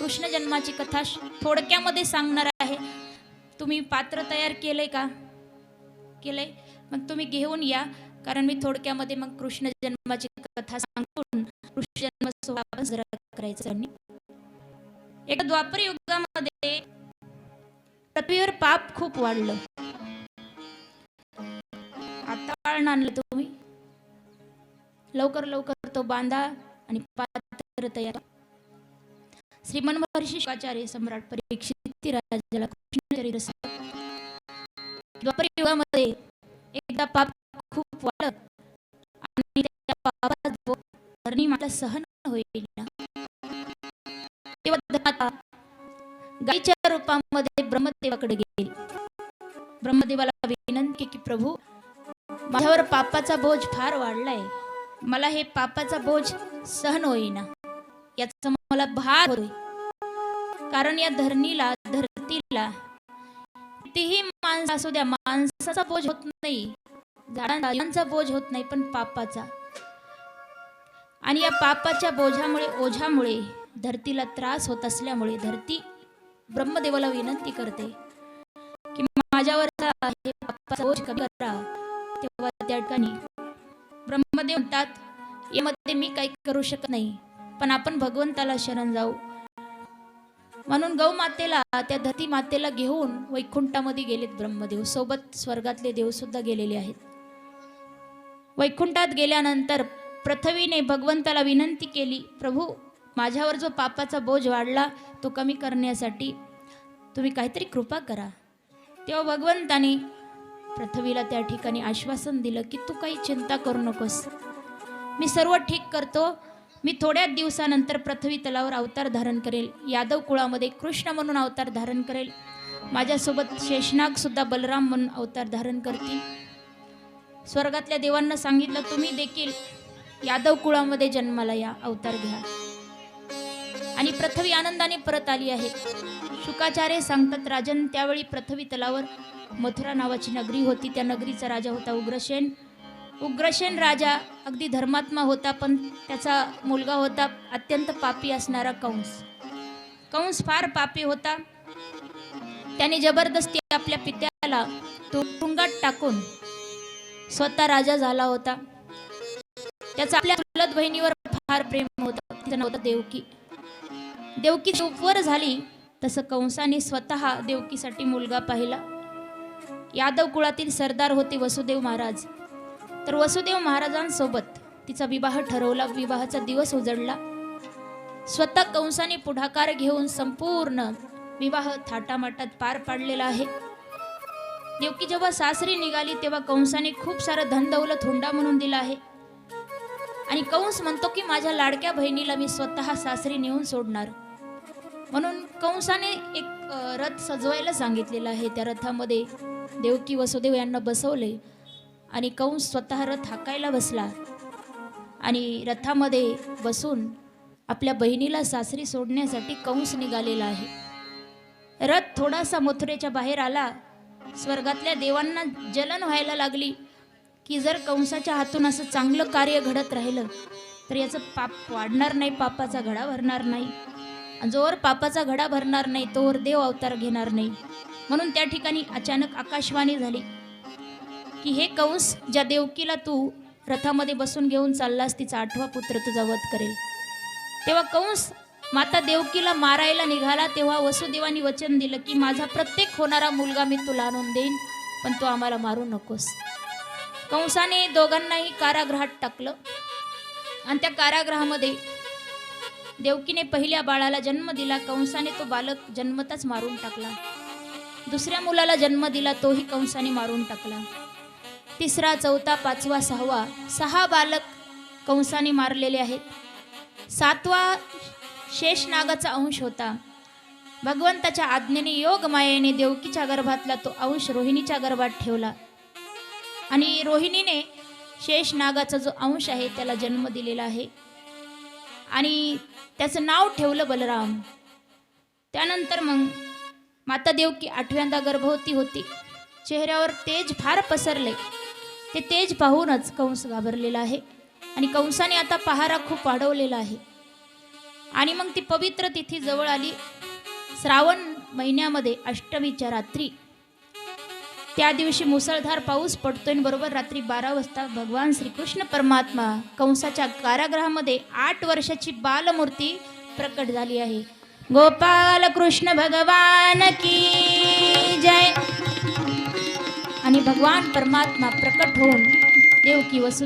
कृष्ण जन्माची कथा थोडक्यामध्ये सांगणार आहे. तुम्ही पात्र तयार केलंय का? केलंय? मग तुम्ही घेऊन या कारण मी थोडक्यामध्ये मग कृष्ण जन्माची कथा सांगून कृष्ण जन्म सोहळा आपण साजरा करायचा एका द्वापर युगामध्ये पृथ्वीवर पाप खूप वाढलं. आता पाळण आणलं तुम्ही. लवकर लवकर तो बांधा आणि पात्र तयार श्रीमन महर्षी सम्राट परीक्षित राजाला कृष्णचरित्र द्वापर युगामध्ये एकदा पाप खूप वाढत आणि त्या पापात धरणी माता सहन होईल ना तेव्हा माता गाईच्या रूपामध्ये ब्रह्मदेवाकडे गेली. ब्रह्मदेवाला विनंती की प्रभू माझ्यावर पापाचा बोज फार वाढलाय. मला हे पापाचा बोज सहन होईना. याचा मला भार कारण या धरणीला धरतीला कितीही माणसं असू द्या माणसाचा बोज होत नाही. झाडांचा बोज होत नाही पण पापाचा. आणि या पापाच्या बोझामुळे ओझ्यामुळे धरतीला त्रास होत असल्यामुळे धरती ब्रह्मदेवाला विनंती करते की माझ्यावर हे पापाचा कमी करा. तेव्हा त्या ठिकाणी ब्रह्मदेव म्हणतात यामध्ये मी काही करू शकत नाही. पण आपण भगवंताला शरण जाऊ. म्हणून गौ मातेला त्या धरती मातेला घेऊन वैकुंठामध्ये गेलेत ब्रह्मदेव. सोबत स्वर्गातले देव सुद्धा गेलेले आहेत. वैकुंठात गेल्यानंतर पृथ्वीने भगवंताला विनंती केली प्रभू माझ्यावर जो पापाचा बोज वाढला तो कमी करण्यासाठी तुम्ही काहीतरी कृपा करा. तेव्हा भगवंताने पृथ्वीला त्या ठिकाणी आश्वासन दिलं की तू काही चिंता करू नकोस. मी सर्व ठीक करतो मी थोड्याच दिवसानंतर पृथ्वी तलावर अवतार धारण करेल. यादव कुळामध्ये कृष्ण म्हणून अवतार धारण करेल. माझ्यासोबत शेषनागसुद्धा बलराम म्हणून अवतार धारण करतील. स्वर्गातल्या देवांना सांगितलं तुम्ही देखील यादव कुळामध्ये जन्माला या अवतार घ्या. आणि पृथ्वी आनंदाने परत आली आहे. शुकाचार्य सांगतात राजन त्यावेळी पृथ्वी तलावर मथुरा नावाची नगरी होती. त्या नगरीचा राजा होता उग्रसेन. उग्रसेन राजा अगदी धर्मात्मा होता पण त्याचा मुलगा होता अत्यंत पापी असणारा कंस. कंस फार पापी होता. त्याने जबरदस्ती आपल्या पित्याला तुरुंगात टाकून स्वतः राजा झाला होता. त्याचा आपल्या चुलत बहिणीवर फार प्रेम होतं. तिचं नाव होतं देवकी. देवकी चूपवर झाली तसं कंसाने स्वतः देवकीसाठी मुलगा पाहिला. यादव कुळातील सरदार होते वसुदेव महाराज. तर वसुदेव महाराजांसोबत तिचा विवाह ठरवला विवाहाचा दिवस उजडला. स्वतः कंसाने पुढाकार घेऊन संपूर्ण विवाह थाटामाटात पार पाडलेला आहे. देवकी जेव्हा सासरी निघाली तेव्हा कंसाने खूप सारं धनदौलत हुंडा म्हणून दिला आहे. आणि कंस म्हणतो की माझ्या लाडक्या बहिणीला मी स्वतः सासरी नेऊन सोडणार. म्हणून कंसाने एक रथ सजवायला सांगितलेला आहे. त्या रथामध्ये देवकी वसुदेव यांना बसवले. आणि कंस स्वतः रथ हाकायला बसला? आणि रथामध्ये बसून आपल्या बहिणीला सासरी सोडण्यासाठी कंस निघालेला आहे. रथ थोडासा मथुरेच्या बाहेर आला. स्वर्गातल्या देवांना जलन व्हायला लागली की जर कंसाच्या हातून असं चांगलं कार्य घडत राहिलं तर याचं पाप वाढणार नाही पापाचा घडा भरणार नाही. जोवर पापाचा घडा भरणार नाही तोवर देव अवतार घेणार नाही. म्हणून त्या ठिकाणी अचानक आकाशवाणी झाली. की हे कंस ज्या देवकीला तू रथामध्ये बसून घेऊन चाललास तिचा आठवा पुत्र तुझा वध करेल. तेव्हा कंस माता देवकीला मारायला निघाला तेव्हा वसुदेवानी वचन दिलं की माझा प्रत्येक होणारा मुलगा मी तुला आणून देईन पण तू आम्हाला मारू नकोस. कंसाने दोघांनाही कारागृहात टाकलं. आणि त्या कारागृहामध्ये देवकीने पहिल्या बाळाला जन्म दिला कंसाने तो बालक जन्मताच मारून टाकला. दुसऱ्या मुलाला जन्म दिला तोही कंसाने मारून टाकला. तिसरा चौथा पाचवा सहावा सहा बालक कंसाने मारलेले आहेत. सातवा शेषनागाचा अंश होता. भगवंताच्या आज्ञेने योग मायेने देवकीच्या गर्भातला तो अंश रोहिणीच्या गर्भात ठेवला. आणि रोहिणीने शेष नागाचा जो अंश आहे त्याला जन्म दिलेला आहे. आणि त्याचं नाव ठेवलं बलराम. त्यानंतर मग माता देवकी आठव्यांदा गर्भवती होती. चेहऱ्यावर तेज फार पसरले. ते तेज पाहूनच कंस घाबरलेला आहे. आणि कंसाने आता पहारा खूप वाढवलेला आहे. आणि मग ती पवित्र तिथी जवळ आली. श्रावण महिन्यामध्ये अष्टमीच्या रात्री. त्या दिवशी मुसळधार पाऊस पडतोय आणि बरोबर रात्री बारा वाजता भगवान श्रीकृष्ण परमात्मा कंसाच्या कारागृहामध्ये आठ वर्षाची बालमूर्ती प्रकट झाली आहे. गोपाल कृष्ण भगवान की जय. आणि भगवान परमात्मा प्रकट होऊन देवकी वसु